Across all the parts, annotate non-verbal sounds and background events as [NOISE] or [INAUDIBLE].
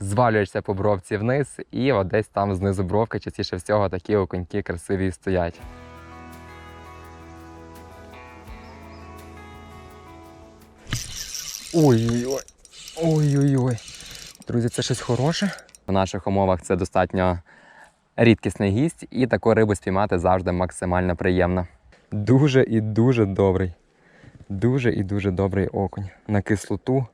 звалюєшся по бровці вниз, і от десь там знизу бровки частіше всього такі окуньки красиві стоять. Ой-ой-ой. Ой-ой-ой. Друзі, це щось хороше. В наших умовах це достатньо рідкісний гість, і таку рибу спіймати завжди максимально приємно. Дуже і дуже добрий. Дуже і дуже добрий окунь. На кислоту.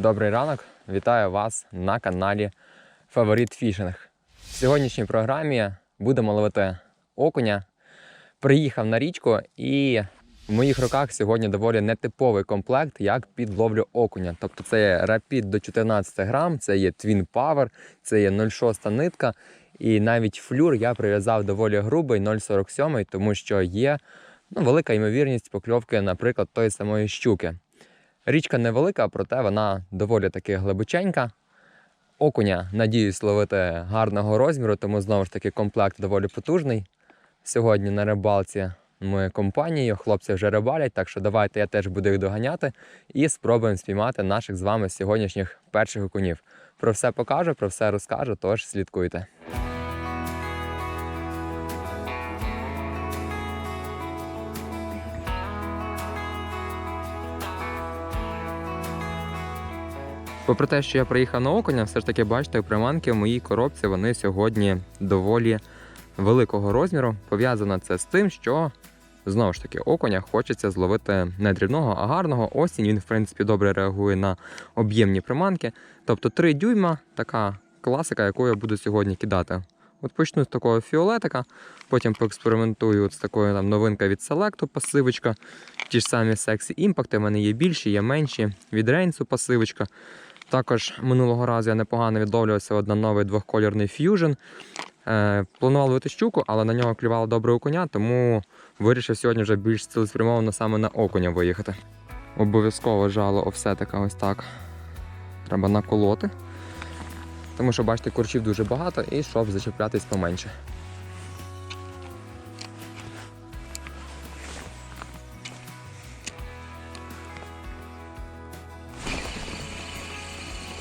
Добрий ранок! Вітаю вас на каналі Фаворит Фішинг. В сьогоднішній програмі будемо ловити окуня. Приїхав на річку і в моїх руках сьогодні доволі нетиповий комплект, як під ловлю окуня. Тобто це є рапід до 14 грам, це є Twin Power, це є 0,6 нитка. І навіть флюр я прив'язав доволі грубий 0,47, тому що є ну, велика ймовірність покльовки, наприклад, тої самої щуки. Річка невелика, проте вона доволі таки глибоченька. Окуня, надіюсь, ловити гарного розміру, тому знову ж таки комплект доволі потужний. Сьогодні на рибалці ми компанією, хлопці вже рибалять, так що давайте я теж буду їх доганяти і спробуємо спіймати наших з вами сьогоднішніх перших окунів. Про все покажу, про все розкажу, тож слідкуйте. Попри те, що я приїхав на окуня, все ж таки бачите, приманки в моїй коробці вони сьогодні доволі великого розміру. Пов'язано це з тим, що знову ж таки окуня хочеться зловити не дрібного, а гарного. Осінь він, в принципі, добре реагує на об'ємні приманки. Тобто 3 дюйма така класика, яку я буду сьогодні кидати. От почну з такого фіолетика, потім поекспериментую от з такою там новинка від Selecto пасивочка. Ті ж самі Sexy імпакти, в мене є більші, є менші. Від Рейнсу пасивочка. Також минулого разу я непогано відловлювався на новий двохколірний Fusion. Е, планував ловити щуку, але на нього клювало добре окуня, тому вирішив сьогодні вже більш цілеспрямовано саме на окуня виїхати. Обов'язково жало офсетика ось так. Треба наколоти. Тому що, бачите, курчів дуже багато і щоб зачеплятись поменше.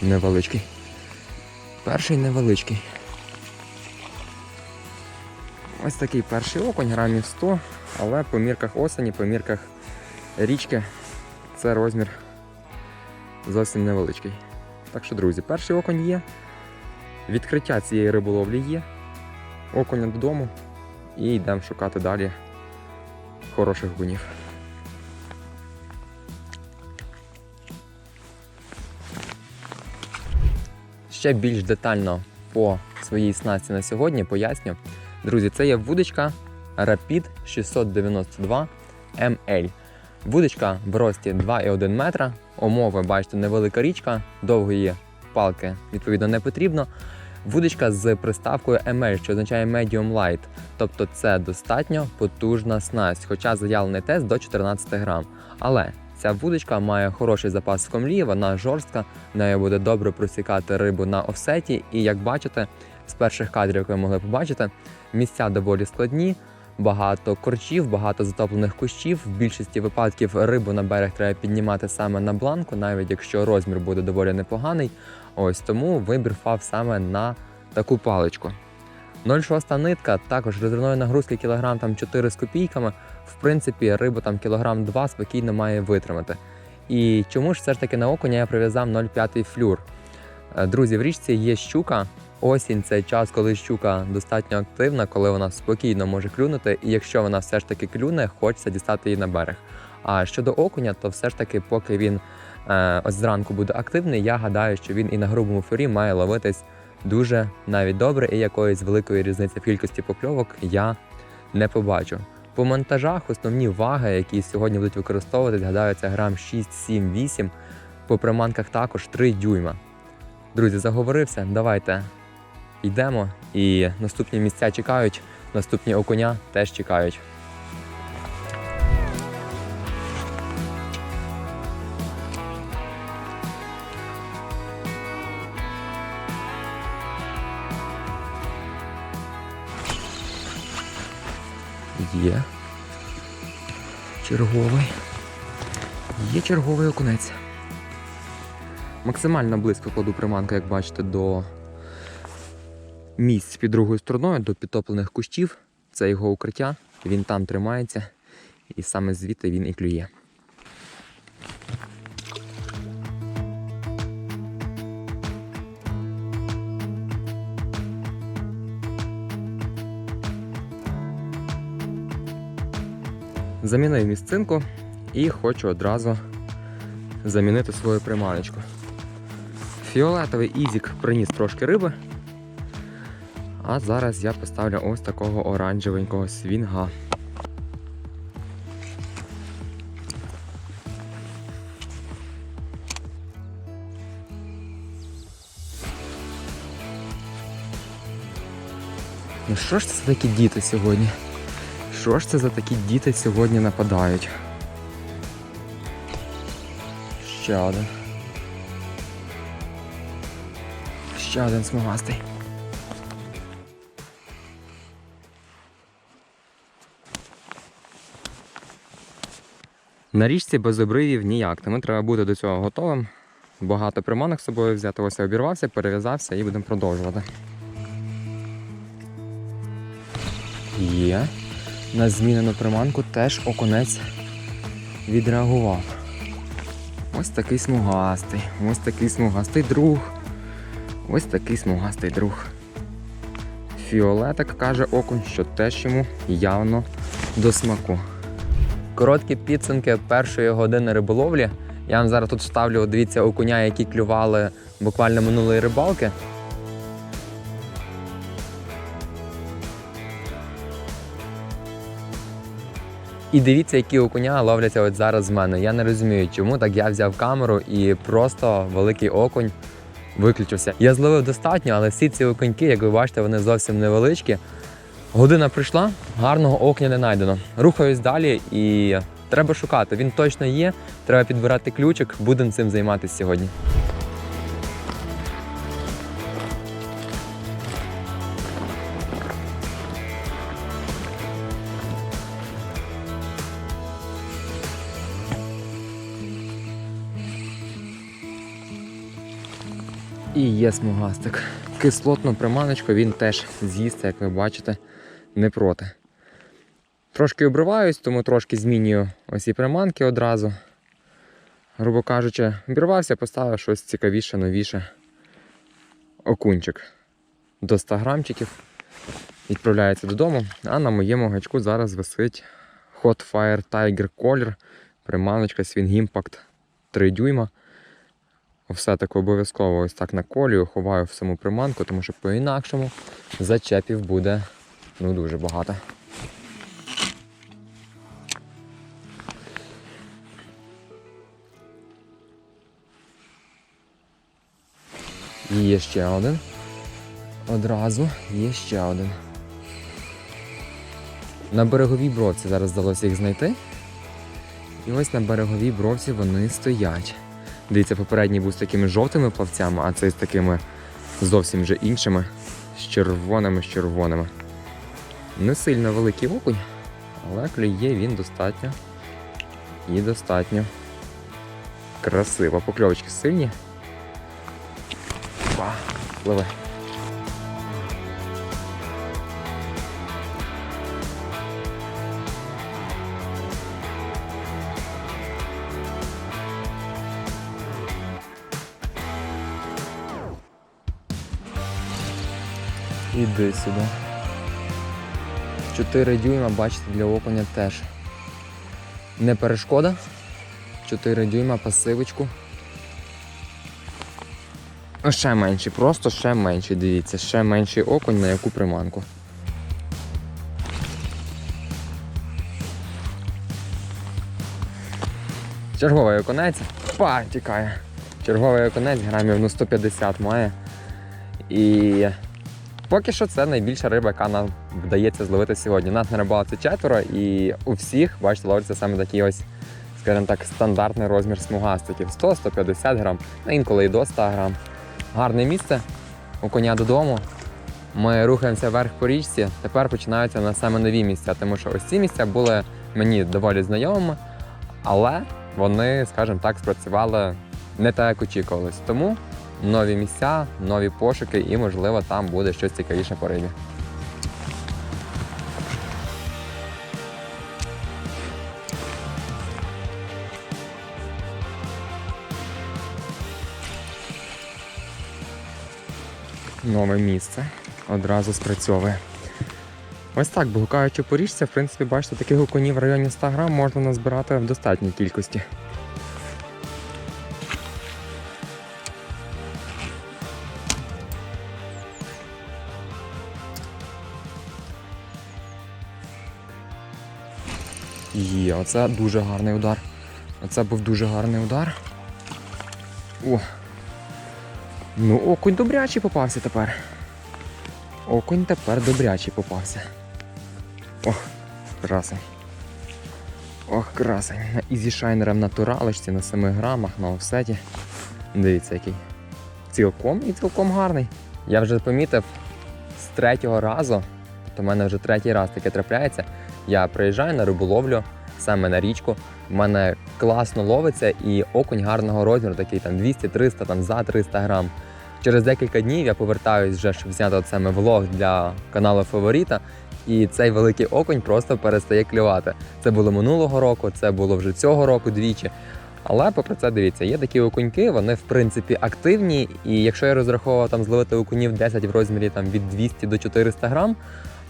Невеличкий. Перший невеличкий. Ось такий перший окунь, грамів 100, але по мірках осені, по мірках річки це розмір зовсім невеличкий. Так що, друзі, перший окунь є. Відкриття цієї риболовлі є. Окуня додому і йдемо шукати далі хороших гунів. Ще більш детально по своїй снасті на сьогодні поясню. Друзі, це є вудочка Rapid 692 ML. Вудочка в рості 2,1 метра. Умови, бачите, невелика річка, довгої палки відповідно не потрібно. Вудочка з приставкою ML, що означає Medium Light, тобто це достатньо потужна снасть, хоча заявлений тест до 14 грам. Але ця вудочка має хороший запас в комлі, вона жорстка, нею буде добре просікати рибу на офсеті. І як бачите, з перших кадрів, які ви могли побачити, місця доволі складні. Багато корчів, багато затоплених кущів. В більшості випадків рибу на берег треба піднімати саме на бланку, навіть якщо розмір буде доволі непоганий. Ось тому вибір впав саме на таку паличку. 0,6 нитка, також розривної нагрузки кілограм там 4 з копійками. В принципі, рибу там кілограм 2 спокійно має витримати. І чому ж все ж таки на окуня я прив'язав 0,5 флюр? Е, Друзі, в річці є щука. Осінь це час, коли щука достатньо активна, коли вона спокійно може клюнути, і якщо вона все ж таки клюне, хочеться дістати її на берег. А щодо окуня, то все ж таки, поки він е, ось зранку буде активний, я гадаю, що він і на грубому флюрі має ловитись дуже навіть добре, і якоїсь великої різниці в кількості покльовок я не побачу. По монтажах основні ваги, які сьогодні будуть використовуватись, гадаю, це грам 6, 7, 8. По приманках також 3 дюйма. Друзі, заговорився. Давайте йдемо. І наступні місця чекають, наступні окуня теж чекають. Є. Черговий. Є черговий окунець. Максимально близько кладу приманку, як бачите, до місць під другою стороною, до підтоплених кущів. Це його укриття. Він там тримається. І саме звідти він і клює. Замінив місцинку і хочу одразу замінити свою приманочку. Фіолетовий ізік приніс трошки риби. А зараз я поставлю ось такого оранжевенького свінга. Ну що ж це такі діти сьогодні? Що ж це за такі діти сьогодні нападають? Ще один. Ще один смугастий. На річці без обривів ніяк, тому треба бути до цього готовим. Багато приманок з собою взяти. Ось я обірвався, перев'язався і будемо продовжувати. Є. На змінену приманку теж окунець відреагував. Ось такий смугастий, ось такий смугастий друг. Ось такий смугастий друг. Фіолетик каже окунь, що теж йому явно до смаку. Короткі підсумки першої години риболовлі. Я вам зараз тут ставлю, дивіться, окуня, які клювали буквально минулої рибалки. І дивіться, які окуня ловляться от зараз з мене. Я не розумію, чому так я взяв камеру і просто великий окунь виключився. Я зловив достатньо, але всі ці окуньки, як ви бачите, вони зовсім невеличкі. Година прийшла, гарного окуня не знайдено. Рухаюсь далі і треба шукати. Він точно є. Треба підбирати ключик. Будемо цим займатися сьогодні. Є смугастик. Кислотну приманочку він теж з'їсти, як ви бачите, не проти. Трошки обриваюсь, тому трошки змінюю ось і приманки одразу. Грубо кажучи, обірвався, поставив щось цікавіше, новіше. Окунчик до 100 грамчиків. Відправляється додому. А на моєму гачку зараз висить Hot Fire Tiger Collar. Приманочка Swing Impact 3 дюйма. Все таки обов'язково ось так наколюю, ховаю в саму приманку, тому що по-інакшому зачепів буде ну, дуже багато. І є ще один. Одразу є ще один. На береговій бровці зараз вдалося їх знайти. І ось на береговій бровці вони стоять. Дивіться, попередній був з такими жовтими плавцями, а цей з такими зовсім вже іншими, з червоними, з червоними. Не сильно великий окунь, але клює він достатньо. І достатньо красиво. Покльовочки сильні. Па, пливе. Іди сюди. 4 дюйма, бачите, для окуня теж. Не перешкода. 4 дюйма пасивочку. Ще менший, просто ще менший, дивіться, ще менший окунь на яку приманку. Черговий окунець. Па, тікає. Черговий окунець, грамів ну 150 має. І поки що це найбільша риба, яка нам вдається зловити сьогодні. Нас на рибалці четверо, і у всіх, бачите, ловиться саме такий ось, скажімо так, стандартний розмір смугастиків. 100-150 грам, а інколи і до 100 грам. Гарне місце. У коня додому. ми рухаємося вверх по річці. Тепер починаються на саме нові місця, тому що ось ці місця були мені доволі знайомими, але вони, скажімо так, спрацювали не так, як очікувалось. Тому нові місця, нові пошуки, і, можливо, там буде щось цікавіше по рибі. Нове місце одразу спрацьовує. Ось так, бо гукаючи по річці, в принципі, бачите, таких окунів в районі 100 грам можна назбирати в достатній кількості. Є, оце дуже гарний удар. Оце був дуже гарний удар. О. Ну, окунь добрячий попався тепер. Окунь тепер добрячий попався. Ох, красень. Ох, красень. На Ізі Шайнера в натуралочці на 7 грамах на офсеті. Дивіться, який. Цілком і цілком гарний. Я вже помітив з третього разу, тобто в мене вже третій раз таке трапляється. Я приїжджаю на риболовлю саме на річку. В мене класно ловиться і окунь гарного розміру, такий там 200-300, там за 300 грам. Через декілька днів я повертаюсь вже, щоб зняти от саме влог для каналу Фаворіта. І цей великий окунь просто перестає клювати. Це було минулого року, це було вже цього року двічі. Але попри це, дивіться, є такі окуньки, вони в принципі активні. І якщо я розраховував там зловити окунів 10 в розмірі там від 200 до 400 грам,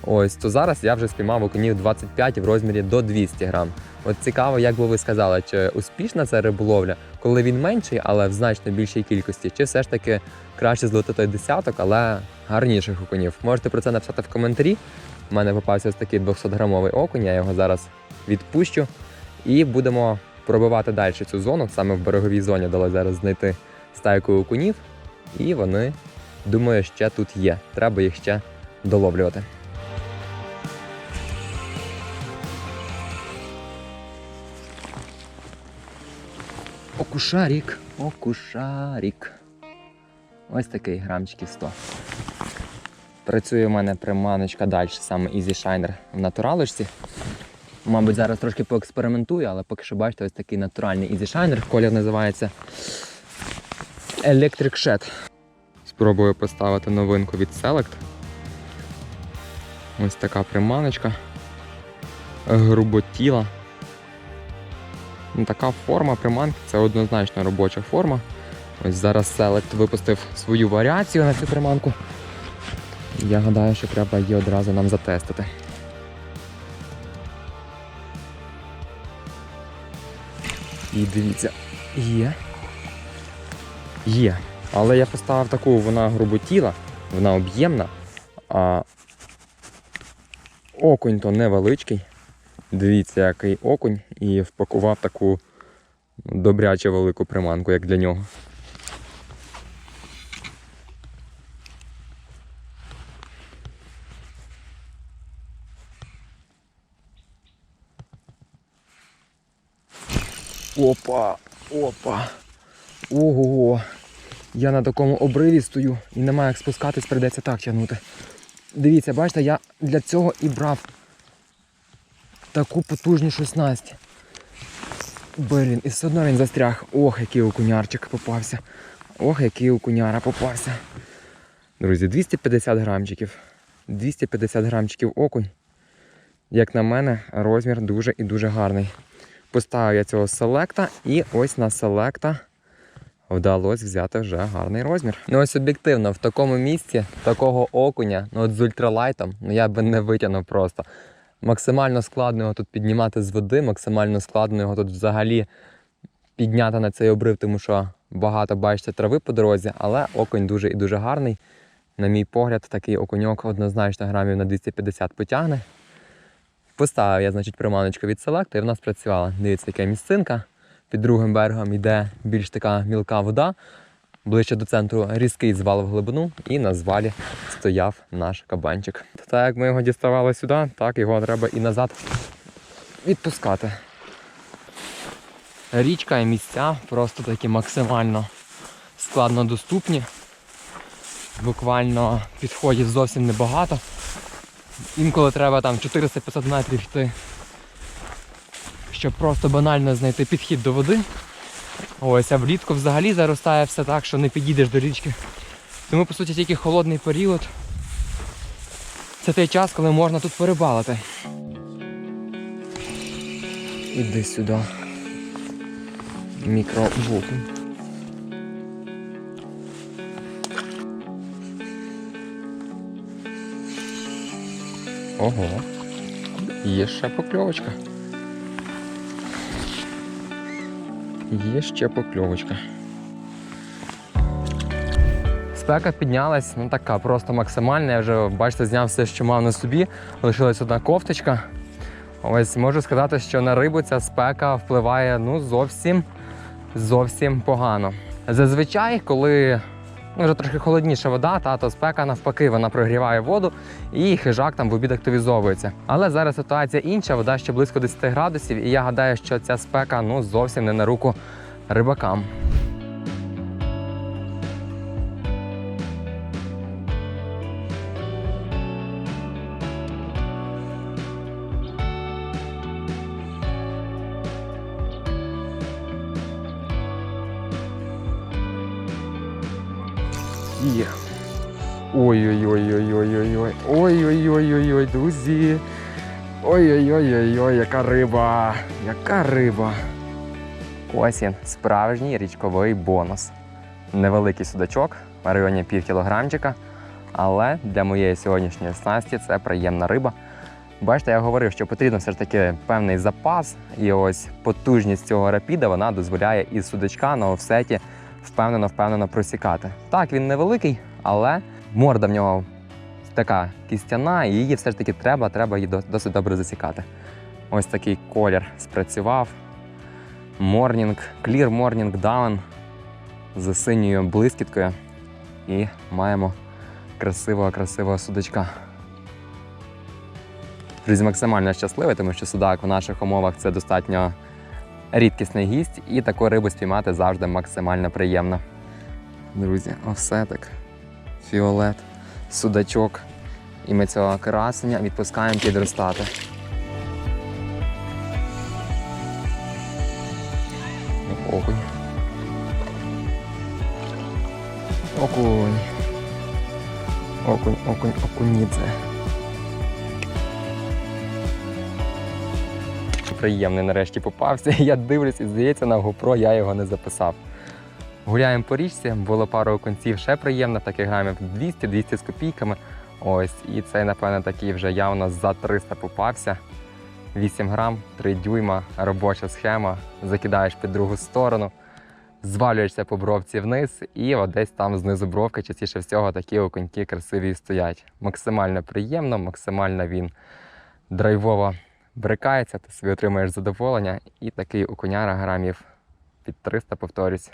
ось то зараз я вже спіймав окунів 25 в розмірі до 200 грам. От цікаво, як би ви сказали, чи успішна ця риболовля, коли він менший, але в значно більшій кількості, чи все ж таки краще зловити той десяток, але гарніших окунів. Можете про це написати в коментарі. У мене попався ось такий 200-грамовий окунь, я його зараз відпущу. І будемо пробивати далі цю зону. Саме в береговій зоні вдалося зараз знайти стайку окунів. І вони, думаю, ще тут є. Треба їх ще доловлювати. Окушарік, окушарік. Ось такий грамчиків 100. Працює у мене приманочка далі, саме Easy Shiner в натуралочці. Мабуть, зараз трошки поекспериментую, але поки що бачите, ось такий натуральний Easy Shiner. Колір називається Electric Shed. Спробую поставити новинку від Select. Ось така приманочка. Груботіла. Ну, така форма приманки це однозначно робоча форма. Ось зараз Select випустив свою варіацію на цю приманку. Я гадаю, що треба її одразу нам затестити. І дивіться, є. Є. Але я поставив таку, вона груботіла, вона об'ємна, а окунь то невеличкий. Дивіться, який окунь, і впакував таку добряче велику приманку, як для нього. Опа, опа. Ого. Я на такому обриві стою і немає як спускатись, прийдеться так тягнути. Дивіться, бачите, я для цього і брав таку потужнішу снасть. Блін, і все одно він застряг. Ох, який окунярчик попався. Ох, який окуняра попався. Друзі, 250 грамчиків. 250 грамчиків окунь. Як на мене, розмір дуже і дуже гарний. Поставив я цього селекта і ось на селекта вдалося взяти вже гарний розмір. Ну ось об'єктивно, в такому місці такого окуня, ну от з ультралайтом, ну я би не витягнув просто. Максимально складно його тут піднімати з води, максимально складно його тут взагалі підняти на цей обрив, тому що багато бачите трави по дорозі, але окунь дуже і дуже гарний. На мій погляд, такий окуньок однозначно грамів на 250 потягне. Поставив я, значить, приманочку від селекту і вона спрацювала. Дивіться, яка місцинка. Під другим берегом йде більш така мілка вода. Ближче до центру різкий звал в глибину, і на звалі стояв наш кабанчик. Так як ми його діставали сюди, так його треба і назад відпускати. Річка і місця просто такі максимально складно доступні. буквально підходів зовсім небагато. Інколи треба там 400-500 метрів йти, щоб просто банально знайти підхід до води. Ось, а влітку взагалі заростає все так, що не підійдеш до річки. Тому, по суті, тільки холодний період. Це той час, коли можна тут порибалити. Іди сюди. Мікробукун. Ого. Є ще покльовочка. Є ще покльовочка. Спека піднялась, ну така просто максимальна. Я вже, бачите, зняв все, що мав на собі. Лишилась одна кофточка. Ось можу сказати, що на рибу ця спека впливає ну зовсім зовсім погано. Зазвичай, коли вже трохи холодніша вода, та то спека навпаки вона прогріває воду і хижак там в обід активізовується. Але зараз ситуація інша, вода ще близько 10 градусів, і я гадаю, що ця спека ну зовсім не на руку рибакам. Є. Ой-ой-ой-ой-ой-ой-ой. Ой-ой-ой-ой-ой, друзі. Ой-ой-ой-ой-ой, яка риба. Яка риба. Ось він, справжній річковий бонус. Невеликий судачок в районі пів кілограмчика. Але для моєї сьогоднішньої снасті це приємна риба. Бачите, я говорив, що потрібно все ж таки певний запас, і ось потужність цього рапіда вона дозволяє із судачка на офсеті впевнено, впевнено просікати. Так, він невеликий, але морда в нього така кістяна, і її все ж таки треба, треба її досить добре засікати. Ось такий колір спрацював. Morning, Clear Morning Down з синьою блискіткою. І маємо красивого, красивого судачка. Друзі, максимально щасливий, тому що судак в наших умовах це достатньо рідкісний гість, і таку рибу спіймати завжди максимально приємно. Друзі, офсетик, фіолет, судачок. І ми цього красення відпускаємо підростати. Окунь. Окунь. Окунь, окунь, окунідзе. Приємний нарешті попався. [LAUGHS] Я дивлюсь і здається, на GoPro я його не записав. Гуляємо по річці, було пару окунців ще приємно, таких грамів 200-200 з копійками. Ось, і цей, напевно, такий вже явно за 300 попався. 8 грам, 3 дюйма, робоча схема, закидаєш під другу сторону, звалюєшся по бровці вниз, і от десь там знизу бровки частіше всього такі окуньки красиві стоять. Максимально приємно, максимально він драйвово брикається, ти собі отримаєш задоволення, і такий окуняра грамів під 300, повторюсь.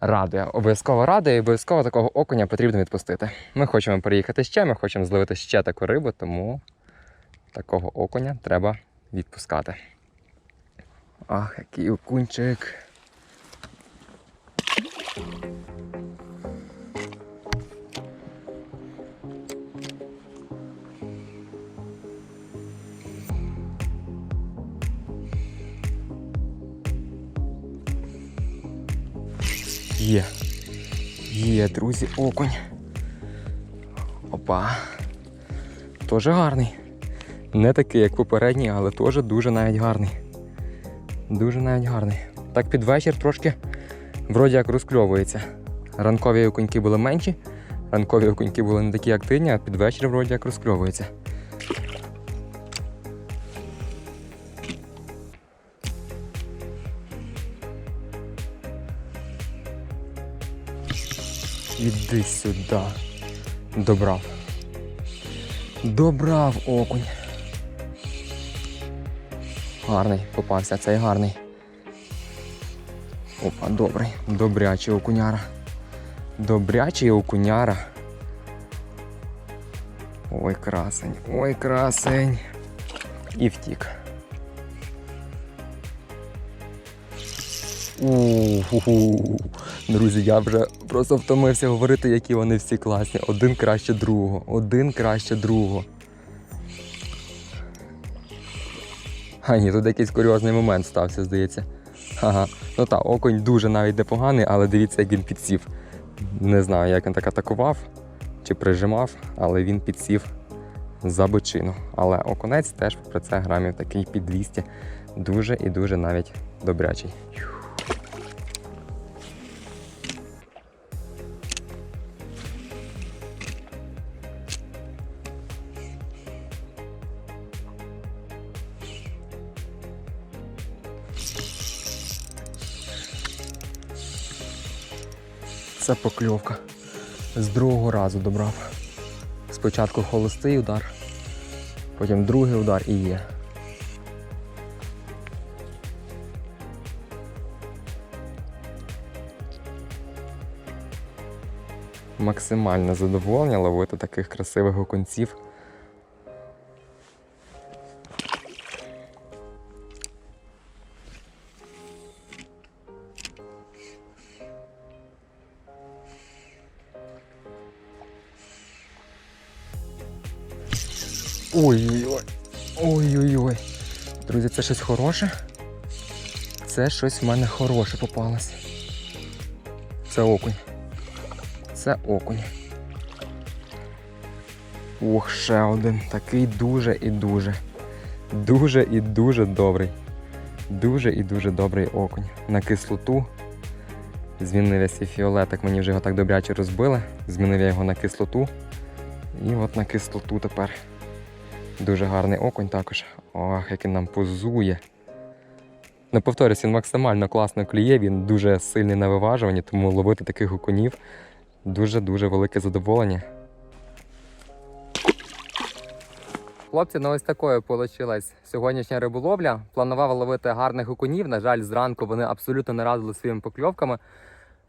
Радує, обов'язково радує, і обов'язково такого окуня потрібно відпустити. Ми хочемо переїхати ще, ми хочемо зловити ще таку рибу, тому такого окуня треба відпускати. Ах, який окунчик. Є. Є, друзі, окунь. Опа. Тоже гарний. Не такий, як попередній, але теж дуже навіть гарний. Дуже навіть гарний. Так під вечір трошки вроді як розкльовується. Ранкові окуньки були менші, ранкові окуньки були не такі активні, а під вечір вроді як розкльовується. Іди сюди. Добрав. Добрав окунь. Гарний попався, цей гарний. Опа, добрий. Добрячий окуняра. Добрячий окуняра. Ой, красень, ой, красень. І втік. У-ху-ху. Друзі, я вже просто втомився говорити, які вони всі класні. Один краще другого. Один краще другого. А ні, тут якийсь курйозний момент стався, здається. Ага. Ну так, окунь дуже навіть непоганий, але дивіться, як він підсів. Не знаю, як він так атакував чи прижимав, але він підсів за бочину. Але окунець теж про це грамів такий під 200. Дуже і дуже навіть добрячий. Це покльовка. З другого разу добрав. Спочатку холостий удар, потім другий удар і є. Максимальне задоволення ловити таких красивих окунців. Це щось хороше. Це щось в мене хороше попалось. Це окунь. Це окунь. Ох, ще один. Такий дуже і дуже. Дуже і дуже добрий. Дуже і дуже добрий окунь. На кислоту. Змінив свій фіолетик, мені вже його так добряче розбили. Змінив я його на кислоту. І от на кислоту тепер. Дуже гарний окунь також. Ох, як він нам позує. Не повторюсь, він максимально класно клює, він дуже сильний на виважуванні, тому ловити таких окунів дуже-дуже велике задоволення. Хлопці, ну ось такою вийшла сьогоднішня риболовля. Планував ловити гарних окунів. На жаль, зранку вони абсолютно не радили своїми покльовками.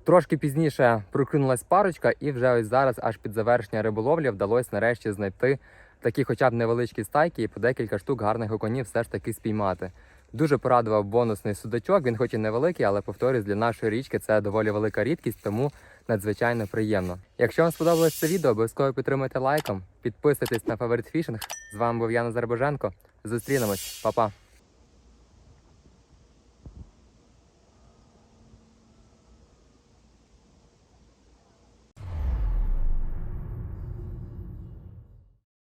Трошки пізніше прокинулась парочка, і вже ось зараз, аж під завершення риболовлі, вдалося нарешті знайти такі хоча б невеличкі стайки і по декілька штук гарних оконів все ж таки спіймати. Дуже порадував бонусний судачок. Він хоч і невеликий, але повторюсь, для нашої річки це доволі велика рідкість, тому надзвичайно приємно. Якщо вам сподобалось це відео, обов'язково підтримайте лайком, підписуйтесь на Favorite Fishing. З вами був Яна Зарбоженко. Зустрінемось, Па-па!